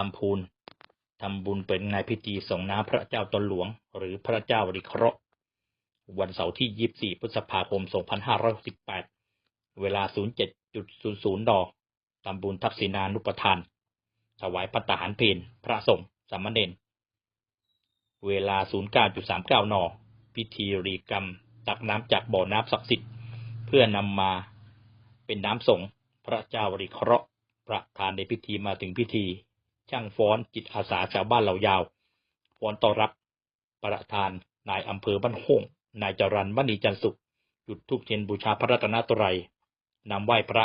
ลำพูนทำบุญเป็นในพิธีส่งน้ำพระเจ้าตนหลวง หรือพระเจ้าริเคราะห์วันเสาร์ที่ 24 พฤษภาคม 2568 เวลา 07.00นตำบลทักษิณานุปทาน ถวายพัตตาหารเพนพระสงฆ์สามเณร เวลา 09.39 น พิธีรีกรรม ตักน้ำจากบ่อน้ำศักดิ์สิทธิ์ เพื่อนำมาเป็นน้ำสงฆ์พระเจ้าริเคราะห์ประธานในพิธีมาถึงพิธี ช่างฟ้อนจิตอาสาชาวบ้านเหล่ายาวฟ้อนต้อนรับประธานนายอำเภอบ้านโฮงนายจรันมณีจันทร์สุขจุดธูปเทียนบูชาพระรัตนตรัยนำไหว้พระ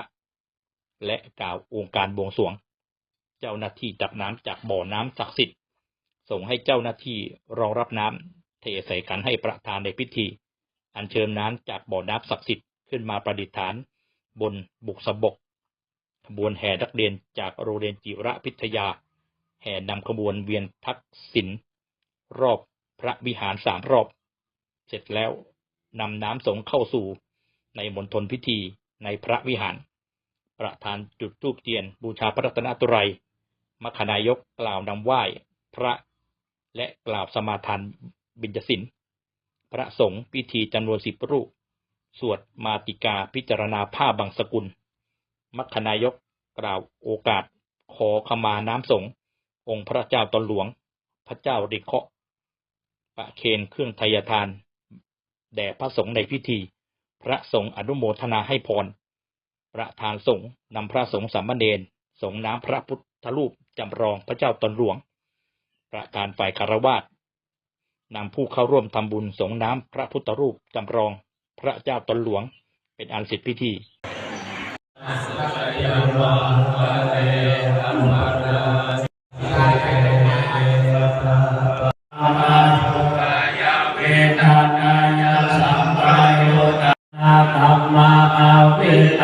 และกล่าวองค์การบวงสรวง เจ้าหน้าที่ตักน้ำจากบ่อน้ำศักดิ์สิทธิ์ส่งให้เจ้าหน้าที่รองรับน้ำเทใส่ขันให้ประธานในพิธี อัญเชิญน้ำจากบ่อน้ำศักดิ์สิทธิ์ขึ้นมาประดิษฐาน บนบุกสะบกขบวนแห่นักเรียนจากโรงเรียนจิระพิทยา แห่นำขบวนเวียนทักษิณรอบพระวิหารสามรอบ เสร็จแล้วนำน้ำสงเข้าสู่ในมณฑลพิธีในพระวิหาร ประธานจุดธูปเทียนบูชาพระรัตนตรัยมคณายกกล่าวนำไหว้พระและกล่าวสมาทานบิณฑสินพระสงฆ์พิธีจำนวนสิบรูป สวดมาติกาพิจารณาผ้าบางสกุล มัคคณายกกล่าวโอกาสขอขมาน้ำสงฆ์ องค์พระเจ้าตนหลวง พระเจ้าริเคาะประเคนเครื่องไทยทาน แด่พระสงฆ์ในพิธี พระสงฆ์อนุโมทนาให้พร ประธานสงฆ์นำพระสงฆ์สามเณรสงน้ำพระพุทธรูปจำลองพระเจ้าตนหลวง ประธานฝ่ายคารวาสนำผู้เข้าร่วมทำบุญสงน้ำพระพุทธรูปจำลอง พระเจ้าตนหลวง เป็นอันเสร็จพิธี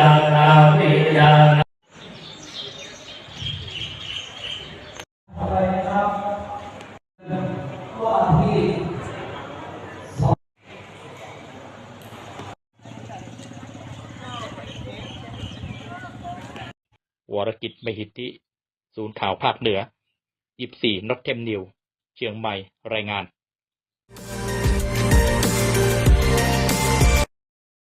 วาระไรครับว่าที่วรกิจมหิทธิ ศูนย์ข่าวภาคเหนือ 24นอตเทมนิว เชียงใหม่ รายงาน